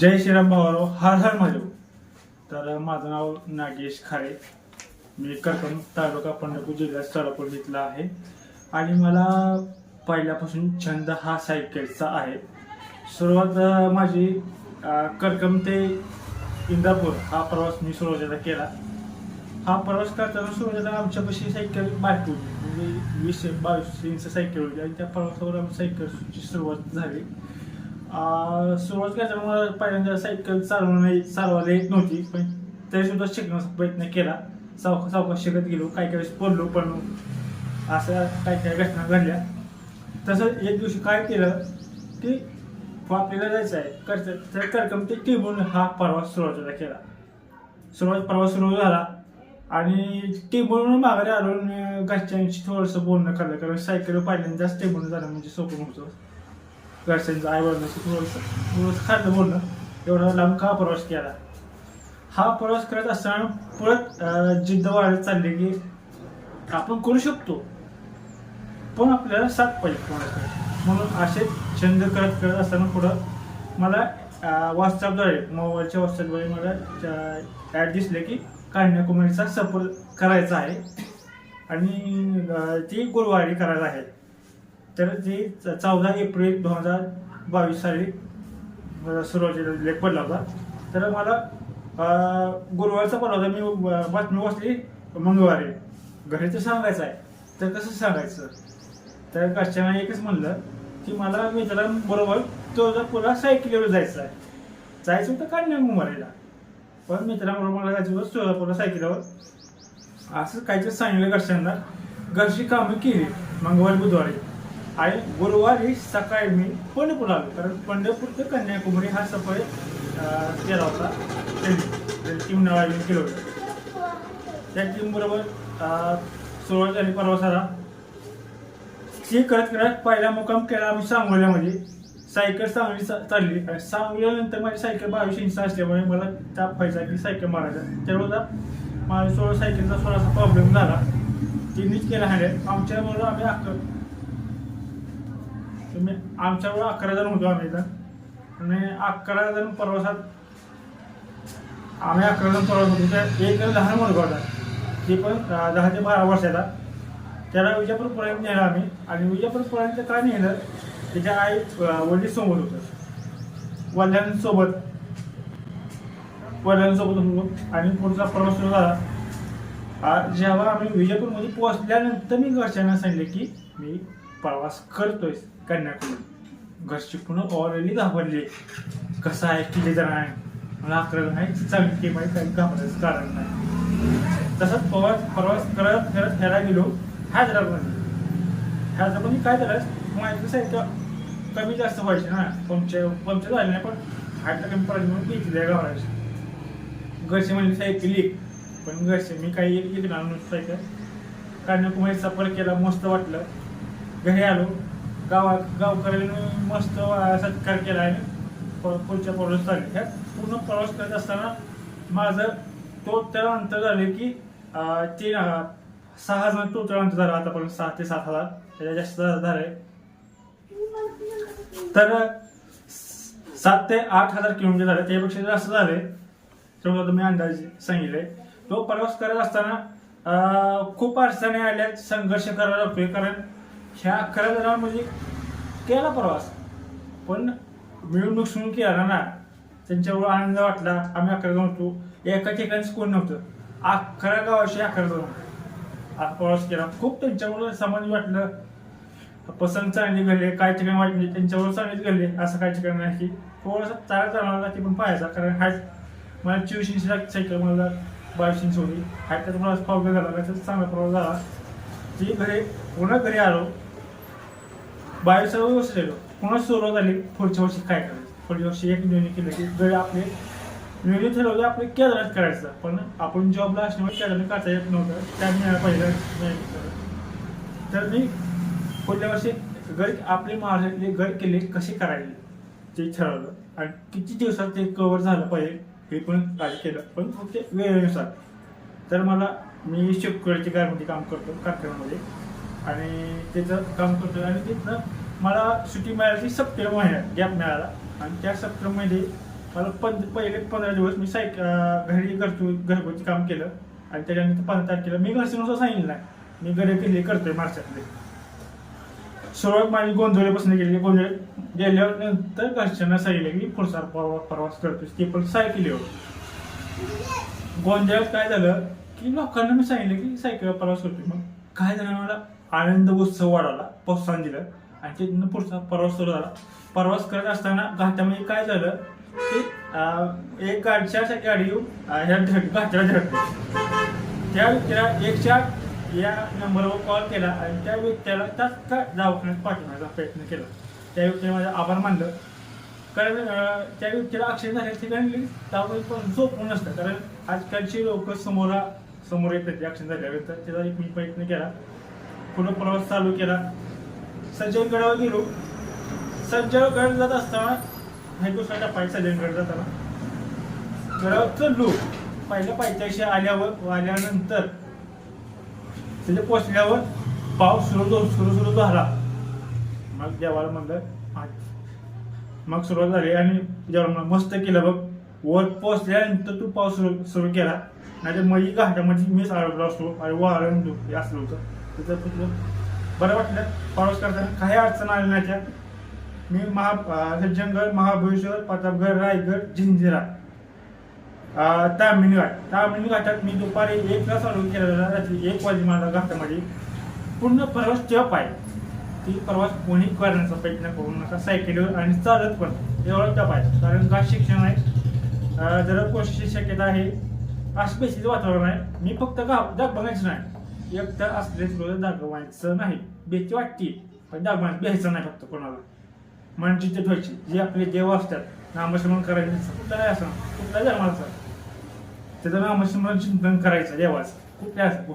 जय श्रीराम भावारो हर हर महादेव. तर माझं नाव नागेश खारे. मी करकम तालुका पंढरपूर जिल्ह्यात सोलापूर घेतला आहे. आणि मला पहिल्यापासून छंद हा सायकलचा आहे. सुरुवात माझी अं, करकम ते इंदापूर हा प्रवास मी सुरुवातीला केला. हा प्रवास करताना सुरुवातीला आमच्यापाशी सायकल बारकी होती. म्हणजे वीस बावीस इंच सायकल होती आणि त्या प्रवासावर आमची सायकलची सुरुवात झाली. सुरुवात करताना मला पहिल्यांदा सायकल चालवणे चालवायला येत नव्हती पण तरी सुद्धा शिकण्याचा प्रयत्न केला. सावका सावकाश शिकत गेलो काही काही वेळेस पडलो पण असं काही काही घटना घडल्या. तसं एक दिवशी काय केलं की आपल्याला जायचं आहे. करत तर करकम ते टिबून हा प्रवास सुरुवातीला केला. सुरुवात प्रवास सुरू झाला. आणि टेबलवरून माघारी आलो घरच्यांशी थोडंसं बोलणं खाल्लं कारण सायकल पहिल्यांदाच टेबल झालं म्हणजे सोपं होतं घरच्यांचं आई वडिलांशी थोडंसं थोडंसं खाल्लं बोलणं एवढा लांब का प्रवास केला? हा प्रवास करत असताना परत जिद्द वाढत चालली की आपण करू शकतो. पण आपल्याला साथ पाहिजे कोणाकडे म्हणून असे छंद करत करत असताना पुढं मला व्हॉट्सअपद्वारे मोबाईलच्या व्हॉट्सअपद्वारे मला ॲड दिसले की कन्याकुमारीचा सफर करायचा आहे. आणि ती गुरुवारी करायला आहे. तर ती चौदा एप्रिल दोन हजार बावीस साली सुरुवातीला लेख पडला होता. तर मला गुरुवारचा पडला होता. मी बातमी वाचली मंगळवारी. घरी तर सांगायचं आहे. तर कसं सांगायचं? तर घरच्यांना एकच म्हणलं की मला मित्रांबरोबर तुळजापूरला सायकलीवर जायचं आहे. जायचं होतं कन्याकुमारीला. पण मित्रांबरोबर मला जायचं होतं सोलापूरला सायकलीवर असं काहीतरी सांगितलं घरच्यांना. घरची कामं केली. मंगळवारी बुधवारी. आणि गुरुवारी सकाळी मी पंढरपूर आलो. कारण पंढरपूर ते कन्याकुमारी हा सफर केला होता. त्यांनी टीम नावाने केलं होतं. त्या टीमबरोबर सुरुवात झाली प्रवासाला ती करत करत पहिला मुकाम केला आम्ही सांगोल्यामध्ये. सायकल सांगली चालली. आणि माझी सायकल बावीस इंच असल्यामुळे मला ताप व्हायचा की सायकल मारायचा. त्यावेळेला माझ्या सोळा सायकलचा थोडासा प्रॉब्लेम झाला. ती नीट केला हँडल. आमच्याबरोबर आम्ही अकरा तुम्ही आमच्याबरोबर अकरा जण होतो आम्ही इथं. आणि अकरा जण प्रवासात आम्ही अकरा जण प्रवास होतो. त्यात एक जण लहान मुलगा होता. ते पण दहा ते बारा वर्षाचा. त्याला विजापूरपर्यंत नेलं आम्ही. आणि विजापूर पर्यंत काय नेलं? त्याच्या आई वडीलसमोर होतं. वडिलांसोबत. वडिलांसोबत होतो. आणि पुढचा प्रवास सुरू झाला. जेव्हा आम्ही विजयपूरमध्ये पोहोचल्यानंतर मी घरच्यांना सांगितले की मी प्रवास करतोय कन्याकुमारी. घरची पुन्हा ऑलरेडी घाबरली. कसं आहे किती जण आहे? मला अकरा जण आहे चांगली माहिती काही घाबरायचं कारण नाही. तसंच प्रवास प्रवास करत करत ह्याला गेलो. हैदराबाद हैदराबाद मी काय झालं? माहिती कसं आहे का कमी जास्त व्हायचे ना पंक्चर पंक्चर झाले नाही पण हायटा कमी पडायची म्हणून घेतली गावाची घरचे म्हणजे सायकल एक पण घरचे मी काही एक एक आणून सायकल कन्याकुमारी सफर केला मस्त वाटलं. घरी आलो. गावात गावकऱ्यांनी मस्त सत्कार केला आणि पुढच्या प्रवास झाली ह्या पूर्ण प्रवास करत असताना माझं टोटल अंतर झाले की तीन सहा हजार टोटल अंतर झालं आतापर्यंत सहा ते सात हजार. त्याच्या जास्त झालंय. तर सात ते आठ हजार किलोमीटर झाले. त्यापेक्षा जास्त झाले. तेवढं तुम्ही अंदाजे सांगितले. तो प्रवास करत असताना खूप अडचणी आल्या. संघर्ष करायला लागतोय कारण ह्या अकरा म्हणजे केला प्रवास. पण मिळून मिसळून केला ना. त्यांच्यावर आनंद वाटला. आम्ही अकरा जण होतो. एका ठिकाणीच कोण नव्हतं. अकरा गावाशी अकरा जण प्रवास केला. खूप त्यांच्यावर समाज वाटलं. पसंत चांगली घडले काही ठिकाणी वाटले म्हणजे त्यांच्यावर चांगलीच घडले असं काही ठिकाणी नाही की थोडंसं चालत चालणार ती पण पाहायचा कारण हायच मला चोवीस इंची सायकल मला बावीस इंच होती. त्याचा मला प्रॉब्लेम झाला त्याचा चांगला प्रॉब्लेम झाला. ती घरी पुन्हा घरी आलो. बावीसावं वर्ष गेलो पुन्हा सुरुवात झाली पुढच्या वर्षी काय करायचं? पुढच्या वर्षी एक निर्णय केलं की घरी आपले निर्णय ठरवलं आपले केदारात करायचं. पण आपण जॉबला असल्यामुळे केदारात करता येत नव्हतं. त्या मिळायला पाहिजे. नाही तर मी पुढल्या वर्षी घर आपले महाराष्ट्रातले घर केले कसे करायचे ते ठरवलं. आणि किती दिवसात ते कव्हर झालं पाहिजे हे पण काय केलं? पण फक्त वेळेनुसार. तर मला मी शिवकळची गारमध्ये काम करतो कारखान्यामध्ये. आणि त्याचं काम करतो. आणि तिथनं मला सुट्टी मिळाली सप्टेंबर महिन्यात गॅप मिळाला. आणि त्या सप्टेंबरमध्ये मला पंध पहिले पंधरा दिवस मी सायक घरी करतो घरगुती काम केलं. आणि त्याच्यानंतर पंधरा तारखेला मी घरचे सांगितलं नाही. मी घरी किल्ले करतोय मार्चातले सुरुवात माझी गोंधळीपासून गेली गोंधळ गेल्यावर नंतर घरच्यांना सांगितलं की पुढचा प्रवास प्रवास करतोय ते पण सायकलीवर हो. गोंधळात काय झालं की लोकांना मी सांगितलं की सायकल प्रवास करतोय. मग काय झालं मला? आनंद उत्सव वाढवला प्रोत्साहन दिलं. आणि तिथनं पुढचा प्रवास सुरू झाला. प्रवास करत असताना घाटामध्ये काय झालं की अं, एक गाडीच्या गाडी येऊन ह्या घाटाला धडकली. त्या व्यक्तीला एकशे आठ या नंबरवर कॉल केला आणि त्या व्यक्तीला तात्काळ दवाखान्यात पाठवण्याचा प्रयत्न केला. त्या व्यक्तीने माझं आभार मानलं. कारण त्या व्यक्तीला अक्षय झाल्या ठिकाणी दवाखान्यात पण झोपून नसतं कारण आजकालची लोक समोर समोर येतात अक्षय झाल्यानंतर त्याचा एक मी प्रयत्न केला. पुढे प्रवास चालू केला. सज्जनगडावर गेलो. सज्जनगड जात असताना हे पाय सज्जनगड जाताना. गडावर चढलो. पहिल्या पायथ्याशी आल्यावर आल्यानंतर तिथे पोचल्यावर पाऊस सुरू सुरू सुरू सुरू झाला. मग देवाला म्हणलं मग सुरुवात झाली आणि देवाला म्हणलं मस्त केलं बघ. वर पोचल्यानंतर तू पाऊस सुरू सुरू केला. नाही मग घाटामध्ये मीच अडकलो असतो आणि वारण हे असलं होतं. तिथं तुझं बरं वाटलं पाऊस करताना काही अडचण आली नाही त्या. मी महा जंगल सज्जनगड महाबळेश्वर प्रतापगड रायगड जिंजिरा तामिनी घाट तामिनी घाटात मी दुपारी एकला चालू केलेला रात्री एक वाजे मला घाटामध्ये पूर्ण प्रवास चप आहे. ती प्रवास कोणी करण्याचा प्रयत्न करू नका सायकलीवर आणि चालत पण एवढं टप आहे. कारण का शिक्षण आहे? जरा कोशिश शक्यता आहे. असं बेसीच वातावरण आहे. मी फक्त गा दाग बघायचं नाही. तर असलेच रोज दाखवायचं नाही. बेची वाटते पण दाखवायचं घ्यायचं नाही फक्त कोणाला. मन जिथे ठेवायची जे आपले देव असतात नामस्मरण करायचं कुठलाही असं. कुठल्या धर्माचं त्याचं रामचंद्र चिंतन करायचं देवाचं. खूप जास्त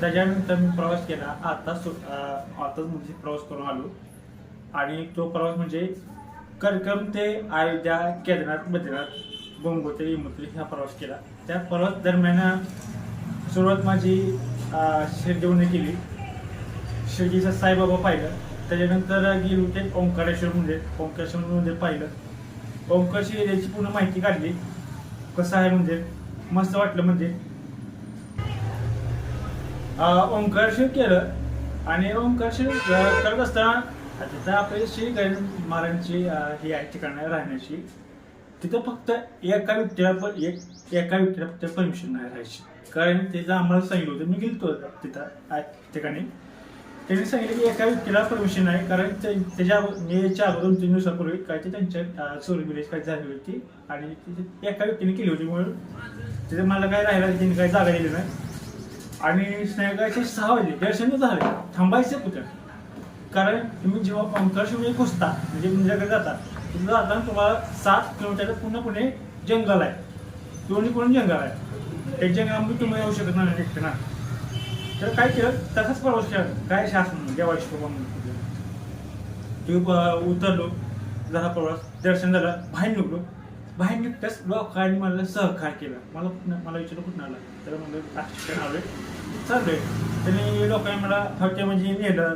त्याच्यानंतर मी प्रवास केला. आता आताच म्हणजे प्रवास करून आलो. आणि तो प्रवास म्हणजे कर्कम ते अयोध्या केदारनाथ बद्रीनाथ गोंगोत्री यमुत्री हा प्रवास केला. त्या प्रवास दरम्यान सुरुवात माझी अं, शिर्डीहून केली. शिर्डीचं साईबाबा पाहिलं. त्याच्यानंतर गेलो ते ओंकारेश्वर मंदिर. ओंकारेश्वर मंदिर पाहिलं. ओंकारेश्वर एरियाची पूर्ण माहिती काढली. कसं आहे म्हणजे? मस्त वाटलं म्हणजे. अं, केलं. आणि ओंकारेश्वर करत असताना तिथं आपली श्री गणेश महाराजांची हे आहे ठिकाण राहण्याची. तिथं फक्त एका व्यक्तीला पण एक एका व्यक्तीला फक्त परमिशन नाही राहायची. कारण त्याचं आम्हाला सांगितलं होतं मी गेलो तिथं ठिकाणी. त्यांनी सांगितलं की एका व्यक्तीला परमिशन आहे कारण ते- त्याच्या मी म्हणजे याच्या अगोदर दोन तीन दिवसापूर्वी काय ते त्यांच्या चोरी बिलेज काय झाली होती आणि एका व्यक्तीने केली होती म्हणून. तिथे मला काय राहिला त्यांनी काय जागा दिली नाही. आणि संध्याकाळचे सहा वाजले दर्शन झाले थांबायचं कुठं? कारण तुम्ही जेव्हा पंकर्शमध्ये घुसता म्हणजे तुमच्याकडे जाता तिथं जाताना तुम्हाला सात किलोमीटर पूर्ण पुणे जंगल आहे. दोन्ही पूर्ण जंगल आहे? त्या जंगलामध्ये तुम्ही येऊ शकत नाही एकटं ना तर काय केलं? तसाच प्रवास केला. काय शासन? देवाची कृपा म्हणून. ते उतरलो. जरा प्रवास. दर्शन झालं. बाहेर निघलो. बाहेर निघताच लोकांनी मला सहकार केला. मला मला विचारलं कुठं आला. तर म्हणलं आशिष्ट आलोय चाललोय त्यांनी लोकांनी मला थोडक्या म्हणजे नेलं.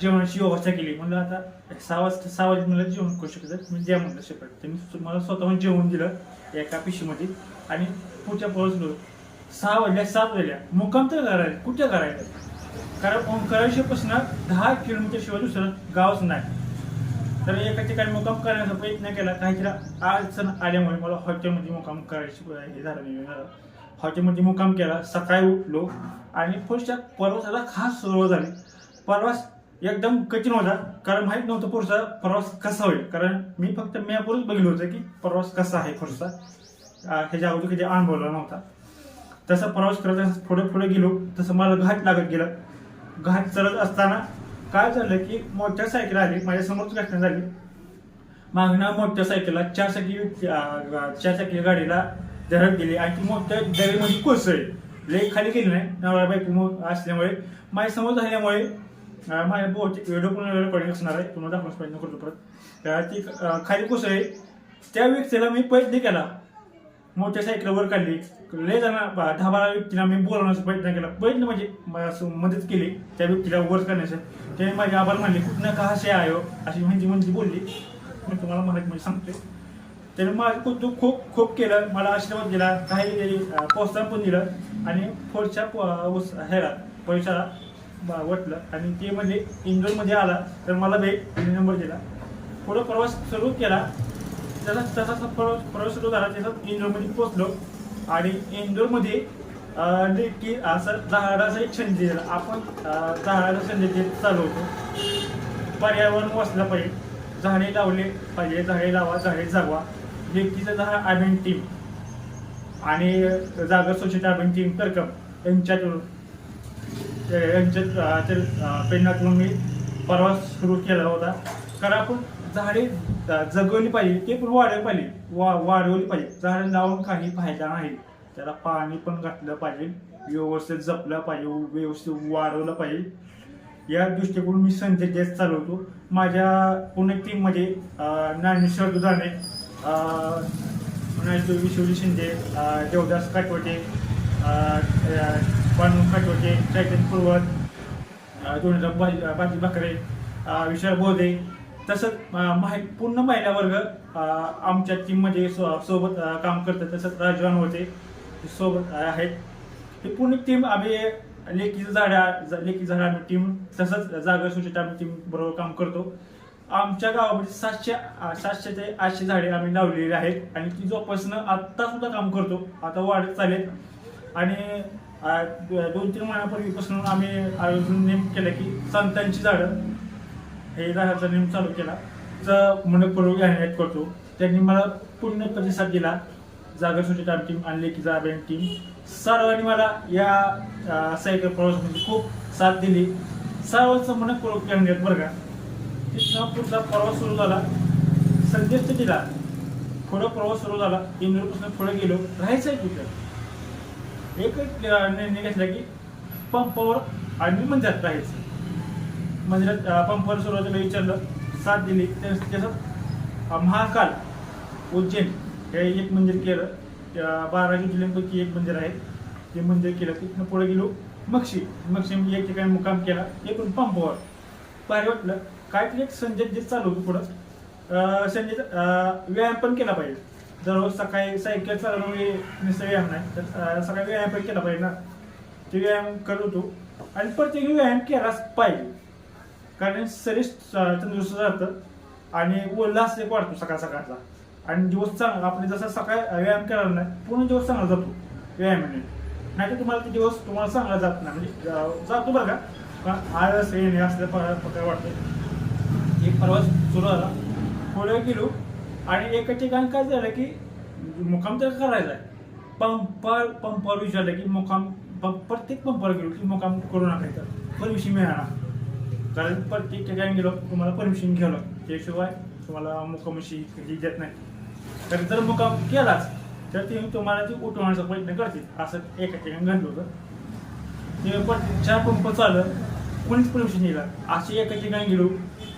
जेवणाची व्यवस्था केली. म्हणलं आता सहा वाजता सहा वाजता मला जेवण करू शकत म्हणजे द्या म्हणलं शकत त्यांनी मला स्वतःहून जेवण दिलं एका पिशीमध्ये. आणि पुढच्या प्रवास गेलो सहा वाजल्या सात वाजल्या मुक्काम तर करायला कुठे करायचं? कारण ओंकारेश्वरपासून दहा किलोमीटर शिवाय दुसरं गावच नाही. तर एका ठिकाणी मुक्काम करण्याचा प्रयत्न केला. काहीतरी अडचण आल्यामुळे मला हॉटेलमध्ये मुक्काम करायची हे झालं नाही झालं हॉटेलमध्ये मुक्काम केला. सकाळी उठलो आणि पुढच्या प्रवासाला खास सुरुवात झाली. प्रवास एकदम कठीण होता. कारण माहीत नव्हतं पुढचा प्रवास कसा होईल. कारण मी फक्त मॅपवरच बघितलं होतं की प्रवास कसा आहे पुढचा. ह्याच्या अगोदर कधी अनुभवला नव्हता. तसा प्रवास करत असं पुढे पुढे गेलो तसं मला घाट लागत गेला. घाट चढत असताना काय झालं की मोठ्या सायकल आली माझ्यासमोरच घटना झाली. मागणं मोठ्या सायकलला चार चाकी चार चाकी गाडीला धरत गेली आणि ती मोठ्या दरीमध्ये कोसळली. ले खाली गेली नाही नवरा बायको असल्यामुळे माझ्यासमोर झाल्यामुळे माझ्या बहुतेक व्हिडिओ पण रेकॉर्डिंग असणार आहे तुम्हाला दाखवण्याचा प्रयत्न करतो परत. ती खाली कोसळली. त्या व्यक्तीला मी प्रयत्न केला. मोठ्या सायकलवर काढली. लय जण दहा बारा व्यक्तीला मी बोलवण्याचा प्रयत्न केला. प्रयत्न म्हणजे असं मदत केली त्या व्यक्तीला वर करण्याचं. त्याने माझे आभार मानले. कुठनं का असे आयो हो? अशी म्हणजे म्हणजे बोलली. मी तुम्हाला मराठी म्हणजे सांगते त्याने माझं कौतुक खूप खूप केलं. मला आशीर्वाद दिला. काही प्रोत्साहन पण दिलं. आणि पुढच्या प- उस- ह्याला पैशाला वाटलं. आणि ते म्हणजे इंदोरमध्ये आला. तर मला भेट नंबर दिला. पुढं प्रवास सुरू केला. त्याचा तसा प्रवास प्रवास सुरू झाला त्याचा इंदोरमध्ये पोहोचलो. आणि इंदोरमध्ये की असं झाडाचा एक छंद दिला आपण झाडाचा छंद देत चालू होतो. पर्यावरण वाचलं पाहिजे. झाडे लावले पाहिजे. झाडे लावा झाडे जगवा. लेकीचं झाड अभियान टीम आणि जागर स्वच्छता अभियान टीम करकम. यांच्यातून यांच्या ते, प्रेरणातून मी प्रवास सुरू केला होता. कारण आपण झाडे जगवली पाहिजे ते पण वाढवली पाहिजे वा वाढवली पाहिजे. झाडे लावून काही फायदा नाही. त्याला पाणी पण घातलं पाहिजे व्यवस्थित जपलं पाहिजे व्यवस्थित वाढवलं पाहिजे. या दृष्टिकोन मी संजय देत चालवतो. माझ्या पुणे टीममध्ये ज्ञानेश्वर दुधाने अं, ज्ञानेश्वर विश्वजी शिंदे देवदास काटवटे बानू काटवटे चैतन पूर्वत दोन हजार बाजी बाजी भाकरे विशाल बोधे तसंच अं, पूर्ण महिला वर्ग आमच्या टीममध्ये सो सोबत काम करतात. तसंच राजवान होते सोबत आहेत. ही पूर्ण टीम आम्ही लेकीचं झाडा लेकी झाडा आम्ही टीम तसंच जागा सुचित आम्ही टीम बरोबर काम करतो. आमच्या गावामध्ये सातशे सातशे ते आठशे झाडे आम्ही लावलेली आहेत. आणि ती जोपासनं आत्ता सुद्धा काम करतो. आता वाढत चालेल आणि दोन तीन महिन्यापूर्वीपासून आम्ही आयोजन नेम केलं की संतांची झाडं. हे झाडाचा नेम चालू केला. तर मनपूर्वक जाहिरात करतो. त्यांनी मला पूर्ण प्रतिसाद दिला. जागर स्वच्छता टीम आणि की अभियान टीम सर्वांनी मला या सायकल प्रवासामध्ये खूप साथ दिली. सर्वांचं मनपूर्वक जाहिरात बरं का? तिथनं पुढचा प्रवास सुरू झाला. संदेश दिला. पुढं प्रवास सुरू झाला. इंदूरपासून पुढे गेलो. राहायचं आहे कुठं? एकच निर्णय घेतला की पंपावर आणि मंदिरात राहायचं. मंदिरात अं, पंपावर सुरुवातीला विचारलं साथ दिली. त्या- त्याचं महाकाल उज्जैन हे एक मंदिर केलं. त्या बारा ज्योतिर्लिंगापैकी एक मंदिर आहे. ते मंदिर केलं. तिथनं पुढे गेलो मक्षी. मक्षी म्हणजे एक ठिकाणी मुकाम केला. एकूण पंपावर भारी वाटलं. काहीतरी एक संजय चालू होतं पुढं. संजय व्यायाम पण केला पाहिजे. दररोज सकाळी सायकल चालवणं नुसतं व्यायाम नाही तर सकाळी व्यायाम पण केला पाहिजे ना. ते व्यायाम करत होतो. आणि प्रत्येक व्यायाम केलाच पाहिजे. कारण शरीर तंदुरुस्त राहतं आणि उल्हास एक वाढतो सकाळ सकाळचा. आणि दिवस चांगला आपण जसा सकाळ व्यायाम केला नाही पूर्ण दिवस चांगला जातो व्यायामाने म्हणजे. नाही तर तुम्हाला ते दिवस तुम्हाला चांगला जात नाही. म्हणजे जातो बरं का? आळस येणे असल्या प- प्रकार वाटतं? एक प्रवास सुरू झाला. पुढे गेलो आणि एका ठिकाणी काय झालं की मुक्काम तर करायचा आहे. पंपावर पंपावर विचारलं की मुक्काम प- प्रत्येक पंपावर गेलो की मुक्काम करू नका परमिशन मिळणार कारण प्रत्येक ठिकाणी गेलो तुम्हाला परमिशन घ्यावं लागतं. त्याशिवाय तुम्हाला मुकामशी कधी देत नाही. तर जर मुकाम केलाच तर ते तुम्हाला ती उठवण्याचा प्रयत्न करतील. असं एका ठिकाणी घडलं होतं. ते पण चार पंप चाललं कोणीच परमिशन दिला अशी एका ठिकाणी गेलो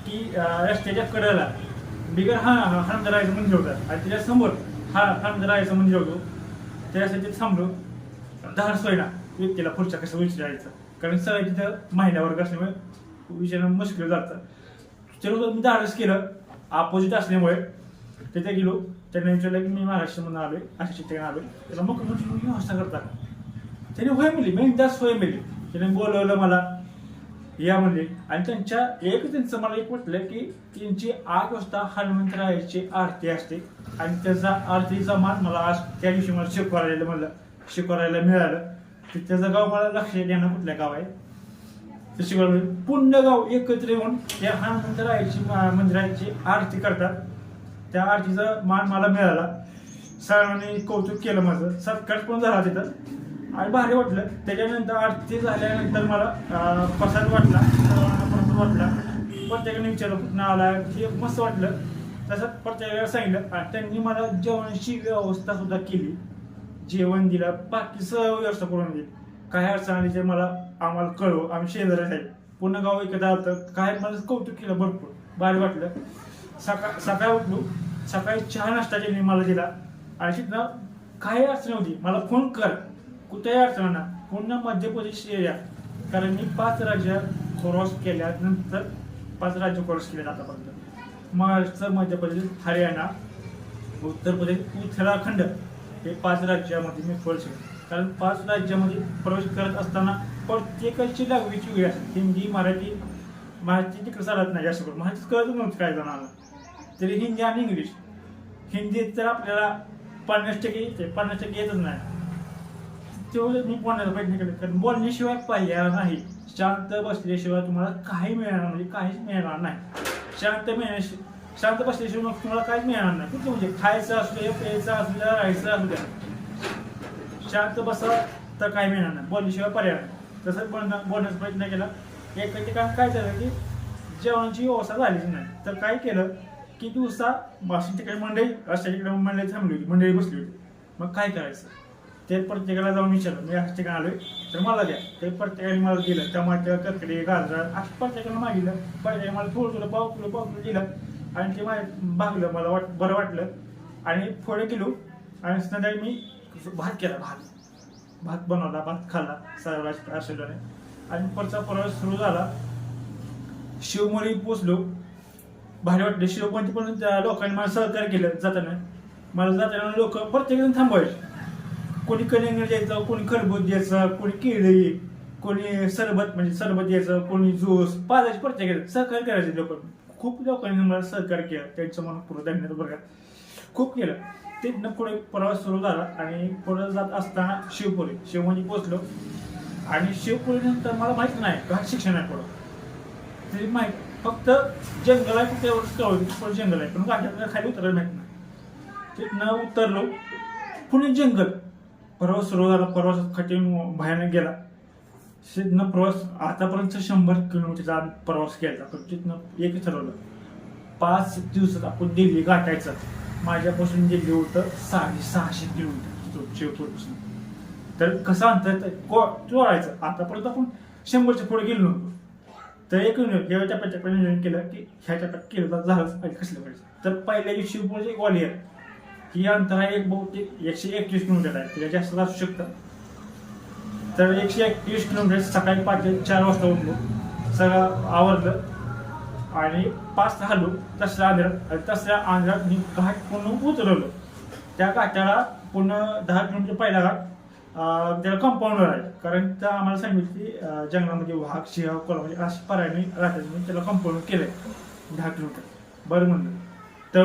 की रस्त्याच्या कडेला बिगर हा हरमदरायचं मंदिर होतं आणि त्याच्यासमोर हा हरमदरायचं मंदिर होतो त्यासाठी थांबलो. दहा सोयना व्यक्तीला पुढच्या कसं विचारायचं? कारण सगळ्या तिथं महिला वर्ग असल्यामुळे विचारणं मुश्किल जातं. चलो मी धाडस केलं. अपोजिट असल्यामुळे तिथे गेलो. त्यांनी विचारलं की मी महाराष्ट्रामधून आलोय अशा ठिकाणी आलोय. त्याला मुख्यमंत्री तुम्ही व्यवस्था करता का? त्याने होय म्हणली मी एकदाच होय म्हणली. त्याने बोलवलं मला. या म्हणले. आणि त्यांच्या एक त्यांचं मला एक म्हटलं की त्यांची आठ वाजता हनुमंतरायाची आरती असते. आणि त्याचा आरतीचा मान मला आज त्या दिवशी मला शिकवायला म्हणलं. शिकवायला मिळालं. तर त्याचं गाव मला लक्ष देणं कुठल्या गाव आहे? ते शिकवलं पूर्ण गाव एकत्र येऊन त्या हनुमंतरायाची मा- मंदिराची आरती करतात. त्या आरतीचा मान मला मिळाला. सर्वांनी कौतुक केलं माझं. सत्कार पण झाला तिथं. आणि भारी वाटलं. त्याच्यानंतर आरती झाल्यानंतर मला प्रसाद वाटला. सर्वांना प्रसाद वाटला. प्रत्येकाने विचारलं कुठं आला हे मस्त वाटलं. तसं प्रत्येकाला सांगितलं. आणि त्यांनी मला जेवणाची व्यवस्था सुद्धा केली. जेवण दिलं. बाकी सर्व व्यवस्था करून दिली. काही अडचण आली ते मला आम्हाला कळव आम्ही शेजारी आहे पूर्ण गाव एकदा आलं काय मला कौतुक केलं भरपूर. भारी वाटलं. सकाळ सकाळी उठलो. सकाळी चहा नाश्ता त्यांनी मला दिला. आणि तिथनं काही अडचण होती. मला फोन कर. कुठेही अडचण ना पूर्ण मध्य प्रदेश एरिया कारण मी पाच राज्य क्रॉस केल्यानंतर पाच राज्य क्रॉस केले आतापर्यंत. महाराष्ट्र मध्य प्रदेश हरियाणा उत्तर प्रदेश उत्तराखंड हे पाच राज्यामध्ये मी प्रवेश केले. कारण पाच राज्यामध्ये प्रवेश करत असताना प्रत्येकाची लागवीची वेळ असते. हिंदी मराठी मराठी तिकडे चालत नाही जास्त करून. मराठीच कळत नव्हतं काय जणांना. तरी हिंदी आणि इंग्लिश. हिंदीत तर आपल्याला पन्नास टक्के येते. पन्नास टक्के येतच नाही. तेवढं मी बोलण्याचा प्रयत्न केला कारण बोलण्याशिवाय पर्याय नाही. शांत बसल्याशिवाय तुम्हाला काही मिळणार म्हणजे काहीच मिळणार नाही. शांत मिळण्याशी शांत बसल्याशिवाय मग तुम्हाला काहीच मिळणार नाही. कुठलं म्हणजे खायचं असू द्या प्यायचं असू द्या राहायचं असू द्या. शांत बसा तर काही मिळणार नाही. बोलल्याशिवाय पर्याय नाही. जसं बोलणं बोनस प्रयत्न केला. एका म्हणजे ठिकाणी काय झालं की जेवणाची व्यवस्था झालीच नाही. तर काय केलं की दिवसा बासून ठिकाणी मंडळी अशा ठिकाणी मंडळी थांबली होती मंडळी बसली होती. मग काय करायचं? ते प्रत्येकाला जाऊन विचारलं मी अशा ठिकाणी आलोय तर मला द्या. ते प्रत्येकाने मला दिलं टमाटर ककडे गाजर असं प्रत्येकाला मागितलं. प्रत्येकाने मला थोडं थोडं पाव किलो पाव किलो दिलं. आणि ते माझ्या भागलं मला वाट बरं वाटलं. आणि थोडे किलो आणि संध्याकाळी मी भात केला भात. भात बनवला भात खाल्ला सर्व आशीर्वादाने आणि पुढचा प्रवास सुरू झाला. शिवमोरी पोचलो. भारी वाटले शिवपंथी पण त्या लोकांनी मला सहकार्य केलं जाताना. मला जाताना लोक प्रत्येकजण थांबवायचे. कोणी कलिंगड द्यायचं कोणी खरबूज द्यायचं कोणी केळी कोणी सरबत म्हणजे सरबत द्यायचं कोणी ज्यूस पाजायचे प्रत्येक सहकार्य करायचे लोक. खूप लोकांनी मला सहकार्य केलं. त्यांचं मला पूर्ण धन्यवाद बघा खूप केलं. तिथनं पुढे प्रवास सुरू झाला आणि पुढे जात असताना शिवपुरी शिवमध्ये म्हणजे पोहोचलो आणि शिवपुरीनंतर मला माहीत नाही घाट शिक्षण आहे पुढं. तरी माहीत फक्त जंगल आहे फक्त कळवलं पुढे जंगल आहे. पण घाटात खाली उतरायला माहीत नाही. तिथनं उतरलो पुणे जंगल. प्रवास सुरू झाला प्रवास कठीण भयानक गेला. तिथनं प्रवास आतापर्यंत शंभर किलोमीटरचा प्रवास केला. तिथनं एक ठरवलं पाच दिवसात आपण दिल्ली गाठायचं. माझ्यापासून दिल्ली होतं साडेसहाशे किलोमीटर शिवपूरपासून तर कसं अंतर चोळायचं आतापर्यंत आपण शंभरच्या पुढे गेलो नव्हतो. तर एक या टप्प्याटप्प्याने नियोजन केलं की ह्या टप्प्यात केलं झालंच पाहिजे कसलं पाहिजे. तर पहिल्या दिवशी शिवपूरचे ग्वालियर. ही अंतर आहे एक बहुतेक एकशे एकवीस किलोमीटर आहे. त्याच्या जास्त असू शकतं तर एकशे एकवीस किलोमीटर सकाळी पाच चार वाजता उठलो. सगळं आवडलं आणि पाच झालो तसऱ्या आंध्रात आणि तसल्या आंध्रात मी घाट पूर्ण उतरलो त्या घाटाला पूर्ण दहा किलोमीटर पहिला घाट त्याला कंपाऊंडवर आहे कारण त्या आम्हाला सांगितलं की जंगलामध्ये वाघ सिंह कोल्हापूर अशी पर्यायने राहतात म्हणून त्याला कंपाऊंड केलंय. दहा किलोमीटर. बरं म्हणलं. तर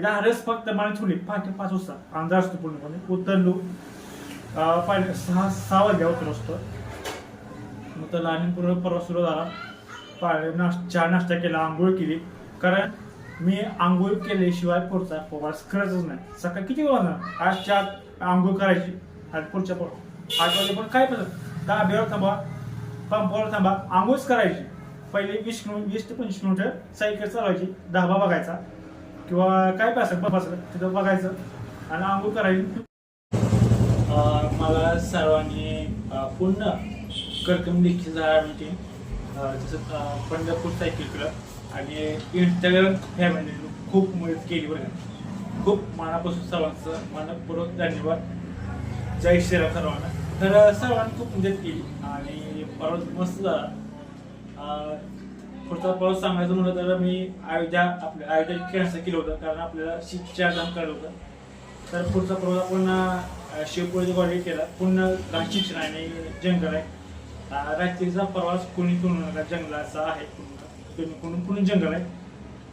डायरेक्ट फक्त मला थोडी पहाटे पाच वाजता अंदाज असतो पूर्णपणे. उतरलो. अं, पहिले सहा सहा वाजल्या उतर असतो. मग त्याला आणि पूर्ण प्रवास सुरू झाला. पाहिले नाश चहा नाश्ता केला आंघोळ केली. कारण मी आंघोळ केल्याशिवाय पुढचा प्रवास करतच नाही. सकाळी किती वाजणार आज चार आंघोळ करायची. आज पुढच्या प- आठ वाजे पण काय पण दहा थांबा पंपावर थांबा आंघोळच करायची. पहिले वीस किलो वीस ते पंचवीस किलोमीटर सायकल चालवायची धाबा बघायचा. किंवा काय पास बसायचं तिथं बघायचं आणि आंघोळ करायची. मला सर्वांनी पूर्ण कर्कम देखील जाणार होती. जसं अं, पंढरपूर सायकल क्लब आणि इंस्टाग्राम फॅमिलीने खूप मदत केली बरं खूप मनापासून सर्वांचं मनपूर्वक धन्यवाद. जय श्रीराम सर्वांना. तर सर्वांनी खूप मदत केली आणि परत मस्त झाला पुढचा प्रवास सांगायचं म्हणलं तर मी अयोध्या आपल्या अयोध्या कॅन्सल केलं होतं कारण आपल्याला शिक्षा काम करायचं होतं. तर पुढचा प्रवास आपण शिवपुरी कॉलेज केला. पुन्हा शिक्षण आहे आणि जंगल आहे. रात्रीचा प्रवास कोणी करू नका जंगलाचा आहे. कोणी कोणी कोणी जंगल आहे.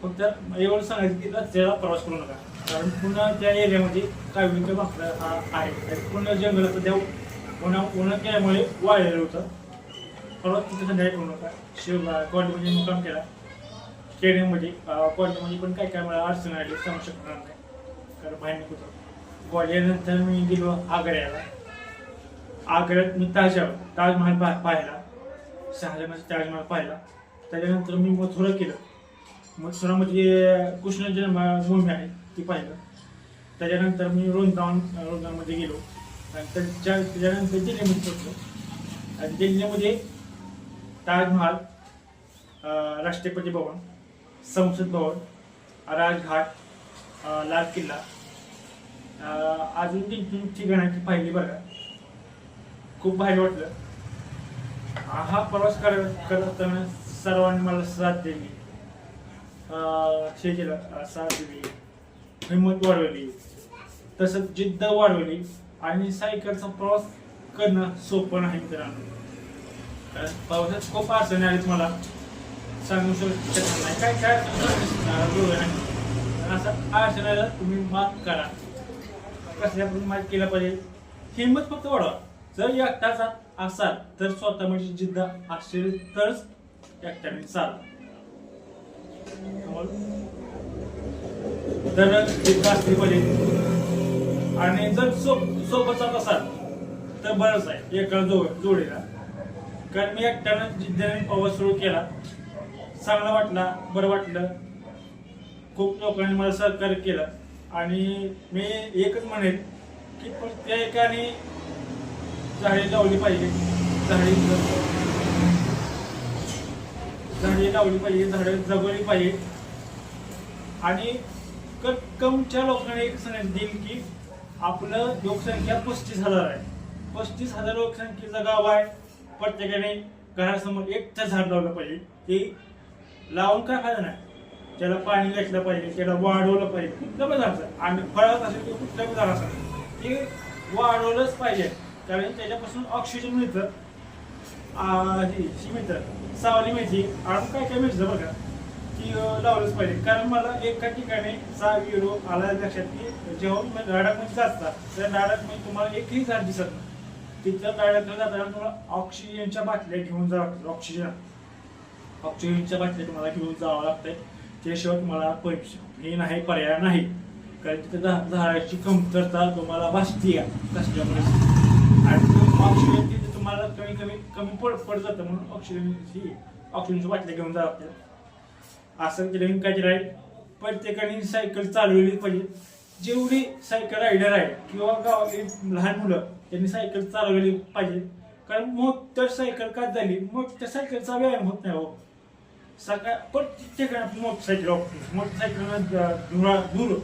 फक्त एवढं सांगायचं की रस्त्याला प्रवास करू नका. कारण पुन्हा त्या एरियामध्ये काय विकत बापलं आहे. आणि पुन्हा जंगलाचं देव पुन्हा पुन्हा त्यामुळे वाळलेलं होतं. प्रवास तिथे संध्याकाळी करू नका. शिव कॉलेजमध्ये मुक्काम केला. स्टेडियममध्ये कॉलेजमध्ये पण काय काय मला अडचण आली सांगू शकणार नाही. कारण बाहेर निघतो होतो ग्वालियरनंतर मी गेलो आग्र्याला आग्र्यात मी ताजा ताजमहाल पा पाहिला शहाजहानाचा ताजमहाल पाहिला त्याच्यानंतर मी मथुरा केलं. मथुरामध्ये कृष्ण जन्मभूमी आहे ती पाहिलं. त्याच्यानंतर मी वृंदावन वृंदावनमध्ये गेलो. आणि त्याच्या त्याच्यानंतर दिल्लीमध्ये पोचलो आणि दिल्लीमध्ये ताजमहाल राष्ट्रपती भवन संसद भवन राजघाट लाल किल्ला. अजून तीन तीन ठिकाणं पाहिली बरं खूप भारी वाटलं. हा प्रवास कर करत असताना सर्वांनी मला साथ दिली. शेतीला साथ दिली. हिंमत वाढवली. तसंच जिद्द वाढवली. आणि सायकलचा प्रवास करणं सोपं नाही मित्रांनो कारण पावसात खूप अडचणी आलीच मला. सांगू शकत नाही. काय काय नाही असं अडचणीला तुम्ही मात करा. कसल्या पण मात केला पाहिजे. हिंमत फक्त वाढवा. जर एकटाच असाल तर स्वतः म्हणजे जिद्द आश्चर्य तरच एकट्याने चाल तर जिद्द असली पाहिजे. आणि जर सोप सोबत जात असाल तर बरंच आहे. एका जो जोडीला. कारण मी एकट्यानं जिद्दीने प्रवास सुरू केला. चांगला वाटला बरं वाटलं. खूप लोकांनी मला सहकार्य केलं. आणि मी एकच म्हणेन की प्रत्येकाने झाडे लावली पाहिजे. झाडे झाडे लावली पाहिजे झाडे जगवली पाहिजे. आणि कमच्या लोकांनी एक संदेश देईल की आपलं लोकसंख्या पस्तीस हजार आहे. पस्तीस हजार लोकसंख्येचा गाव आहे. प्रत्येकाने घरासमोर एक तर झाड लावलं पाहिजे. ते लावून काय फायदा नाही. त्याला पाणी घातलं पाहिजे त्याला वाढवलं पाहिजे. कुठलं पण झाड आणि फळात असेल ते कुठलं पण झाड असेल ते वाढवलंच पाहिजे. कारण त्याच्यापासून ऑक्सिजन मिळतं. ही मिळतं. सावली मिळते. आणि काय काय मिळतं बघा ती लावलंच पाहिजे. कारण मला एका ठिकाणी सहा युरो आला लक्षात की जेव्हा तुम्ही लाडाखमध्ये जाता त्या नाडकमध्ये तुम्हाला एकही झाड दिसत नाही. तिथं नाडकला जाताना तुम्हाला ऑक्सिजनच्या बाटल्या घेऊन जावं लागतं. ऑक्सिजन ऑक्सिजनच्या बाटल्या तुम्हाला घेऊन जावं लागतंय. त्याशिवाय तुम्हाला पैसे हे नाही पर्याय नाही. कारण तिथं झा- झाडाची कमतरता तुम्हाला भासते कसल्यामुळे आणि ऑक्सिजन तिथे तुम्हाला कमी कमी कमी पड पड जातं म्हणून ऑक्सिजन ही ऑक्सिजनची बाटल्या घेऊन जावं लागतं. असं केलं काय केलं आहे. प्रत्येकाने सायकल चालवली पाहिजे. जेवढी सायकल रायडर आहे किंवा गावातली लहान मुलं त्यांनी सायकल चालवली पाहिजे. कारण मोटर सायकल का झाली? मोठ्या सायकलचा व्यायाम होत नाही हो. सकाळ प्रत्येक ठिकाणी मोटरसायकल वापरतो. मोटरसायकल धुरा धूर.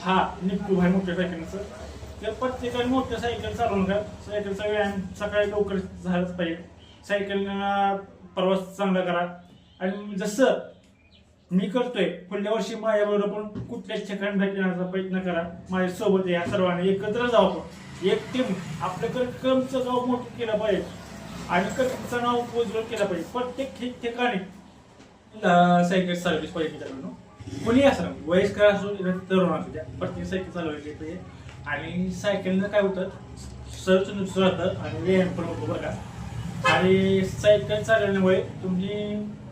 हा निघतो आहे मोटरसायकलचं तर प्रत्येकाने मोटरसायकल चालवून का सायकलचा व्यायाम सकाळी लवकर झालाच पाहिजे. सायकलनं प्रवास चांगला करा. आणि जसं मी करतोय पुढल्या वर्षी माझ्याबरोबर पण कुठल्याच ठिकाणी भेटण्याचा प्रयत्न करा. माझ्यासोबत या सर्वांनी एकत्र जाऊ आपण एक टीम आपलं कर्कमचं गाव मोठं केलं पाहिजे. आणि कर्कमचं नाव उज्ज्वल केलं पाहिजे. प्रत्येक ठिकठिकाणी सायकल चालवलीच पाहिजे मित्रांनो. कोणी असं वयस्कर असो तरुण असू द्या. प्रत्येक सायकल चालवायची पाहिजे. आणि सायकलनं काय होतं सर्च नुसतं राहतं आणि व्यायाम पण होतो बघा आणि सायकल चालवण्यामुळे तुम्ही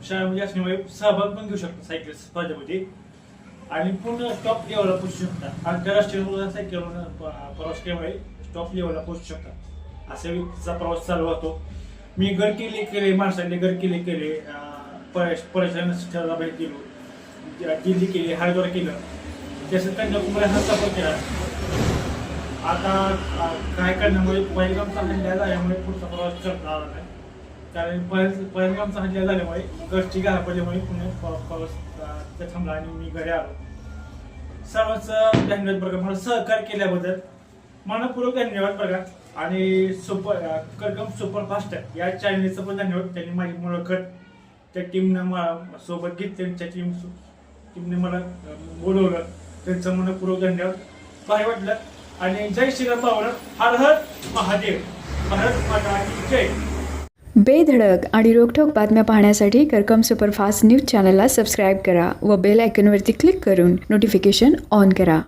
शाळेमध्ये असल्यामुळे सहभाग पण घेऊ शकता सायकल स्पर्धेमध्ये. आणि पूर्ण टॉप लेवलला पोहोचू शकता. आंतरराष्ट्रीय सायकल प्रवास केल्यामुळे टॉप लेवलला पोहोचू शकता. असे व्यक्तीचा प्रवास चालू होतो मी गड किल्ले केले माणसाने गड किल्ले केले पर्यटन स्थळाला भेट दिलो दिल्ली केली हरिद्वार केलं. त्याचं कन्याकुमारी हा सफर केला. आता काय करण्यामुळे पहिलगामचा हल्ला झाल्यामुळे पुढचा प्रवास करता आला नाही. कारण पहिल पहिलगामचा हल्ला झाल्यामुळे घरची घरा पडल्यामुळे पुणे प्रवास थांबला आणि मी घरी आलो. सर्वांचं धन्यवाद बघा. मला सहकार केल्याबद्दल मनपूर्वक धन्यवाद बघा. आणि सुपर कर्कम सुपरफास्ट या चॅनलचं पण धन्यवाद. त्यांनी माझी मुलाखत त्या टीमनं सोबत घेत त्यांच्या टीम टीमने मला बोलवलं. त्यांचं मनपूर्वक धन्यवाद. काय वाटलं. आणि जय श्रीराम भावना हर हर महादेव. भारत माता जय. बेधडक आणि रोखोक बातम्या पाहण्यासाठी करकम सुपरफास्ट न्यूज चॅनलला सबस्क्राईब करा व बेल आयकनवरती क्लिक करून नोटिफिकेशन ऑन करा.